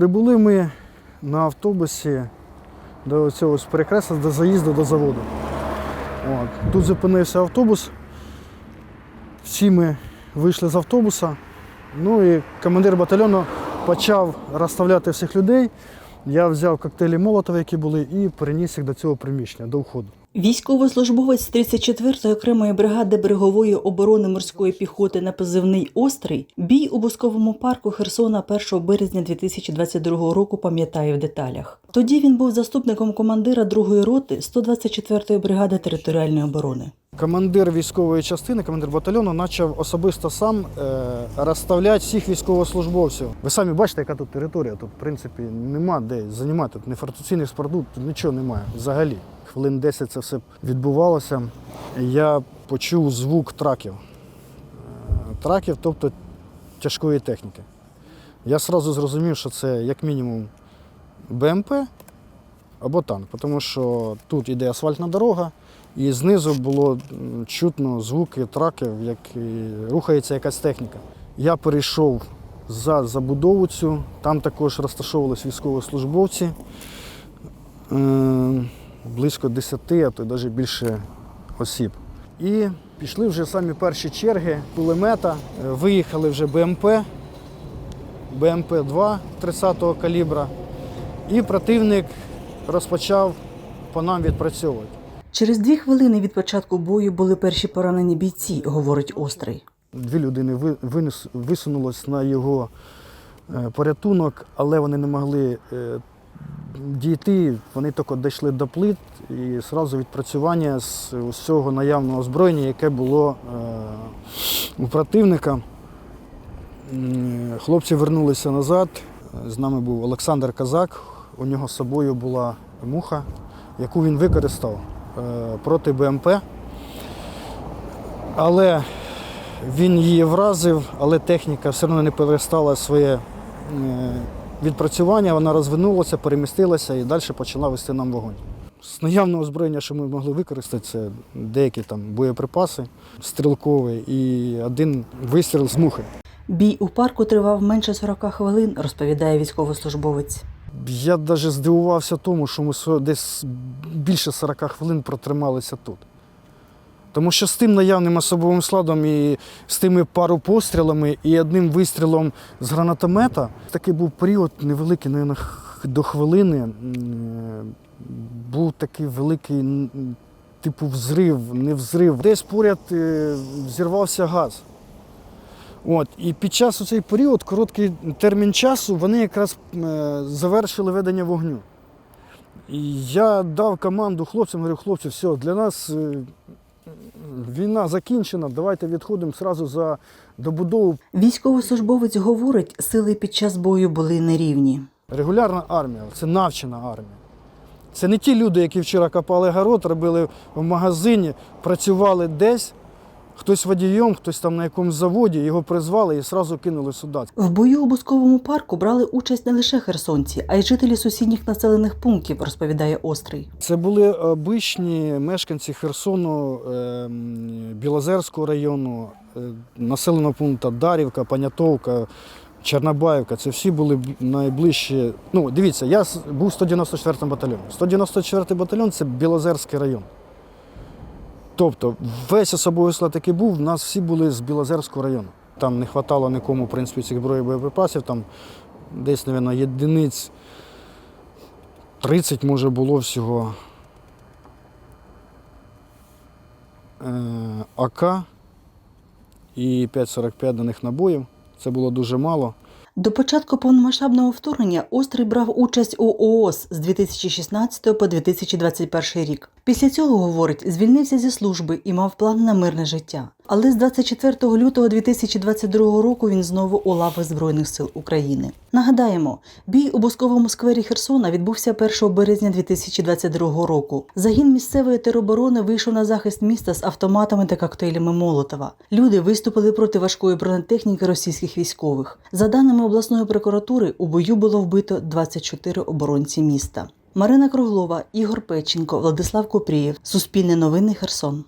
Прибули ми на автобусі до цього ось до заїзду до заводу. От. Тут зупинився автобус. Всі ми вийшли з автобуса. Ну і командир батальйону почав розставляти всіх людей. Я взяв коктейлі Молотова, які були, і переніс їх до цього приміщення, до входу. Військовослужбовець 34-ї окремої бригади берегової оборони морської піхоти на позивний Острий бій у Бусковому парку Херсона 1 березня 2022 року пам'ятає в деталях. Тоді він був заступником командира 2-ї роти 124-ї бригади територіальної оборони. Командир військової частини, командир батальйону, почав особисто сам е, розставляти всіх військовослужбовців. Ви самі бачите, яка тут територія. Тут, в принципі, нема де займати. Тут ні фортуційних споруд, тут нічого немає взагалі. Хвилин 10 це все відбувалося. Я почув звук траків. Е, Траків, тобто тяжкої техніки. Я одразу зрозумів, що це як мінімум БМП або танк, тому що тут йде асфальтна дорога, і знизу було чутно звуки траків, як рухається якась техніка. Я перейшов за забудову цю, там також розташовувалися військовослужбовці. Е, Близько 10, а то навіть більше осіб. І пішли вже самі перші черги кулемета, Е, виїхали вже БМП, БМП-2 30-го калібра. І противник розпочав по нам відпрацьовувати. Через дві хвилини від початку бою були перші поранені бійці, говорить Острий. Дві людини висунулось на його е, порятунок, але вони не могли е, дійти. Вони тільки дійшли до плит і одразу відпрацювання з усього наявного озброєння, яке було е, у противника. Хлопці вернулися назад. З нами був Олександр Казак. У нього з собою була муха, яку він використав е, проти БМП. Але він її вразив, але техніка все одно не перестала своє е, відпрацювання, вона розвинулася, перемістилася і далі почала вести нам вогонь. З наявного озброєння, що ми могли використати, це деякі там боєприпаси стрілкові і один вистріл з мухи. Бій у парку тривав менше 40 хвилин, розповідає військовослужбовець. Я навіть здивувався тому, що ми десь більше 40 хвилин протрималися тут. Тому що з тим наявним особовим складом і з тими пару пострілами і одним вистрілом з гранатомета такий був період невеликий, мабуть, до хвилини. Був такий великий, типу, взрив, не взрив. Десь поряд е, зірвався газ. От, і під час у цей період, короткий термін часу, вони якраз е, завершили ведення вогню. І я дав команду хлопцям, говорю, хлопці, все, для нас е, війна закінчена, давайте відходимо одразу за добудову. Військовослужбовець говорить, сили під час бою були нерівні. Регулярна армія це навчена армія. Це не ті люди, які вчора копали город, робили в магазині, працювали десь, хтось водієм, хтось там на якомусь заводі, його призвали і одразу кинули сюди. В бою у Бусковому парку брали участь не лише херсонці, а й жителі сусідніх населених пунктів, розповідає Острий. Це були обичні мешканці Херсону, е, Білозерського району, е, населеного пункту Дарівка, Понятовка, Чорнобаївка. Це всі були найближчі. Ну, дивіться, я був в 194 батальйоні. 194 батальйон це Білозерський район. Тобто весь особовий склад, який був, в нас всі були з Білозерського району. Там не вистачало нікому, в принципі, цих зброї боєприпасів, там десь, мабуть, єдиниць 30 може було всього. Е, АК і 5,45 до них набоїв. Це було дуже мало. До початку повномасштабного вторгнення Острий брав участь у ООС з 2016 по 2021 рік. Після цього, говорить, звільнився зі служби і мав план на мирне життя. Але з 24 лютого 2022 року він знову у лавах Збройних сил України. Нагадаємо, бій у Босковому сквері Херсона відбувся 1 березня 2022 року. Загін місцевої тероборони вийшов на захист міста з автоматами та коктейлями Молотова. Люди виступили проти важкої бронетехніки російських військових. За даними обласної прокуратури, у бою було вбито 24 оборонці міста. Марина Круглова, Ігор Печенко, Владислав Купрієв. Суспільне новини Херсон.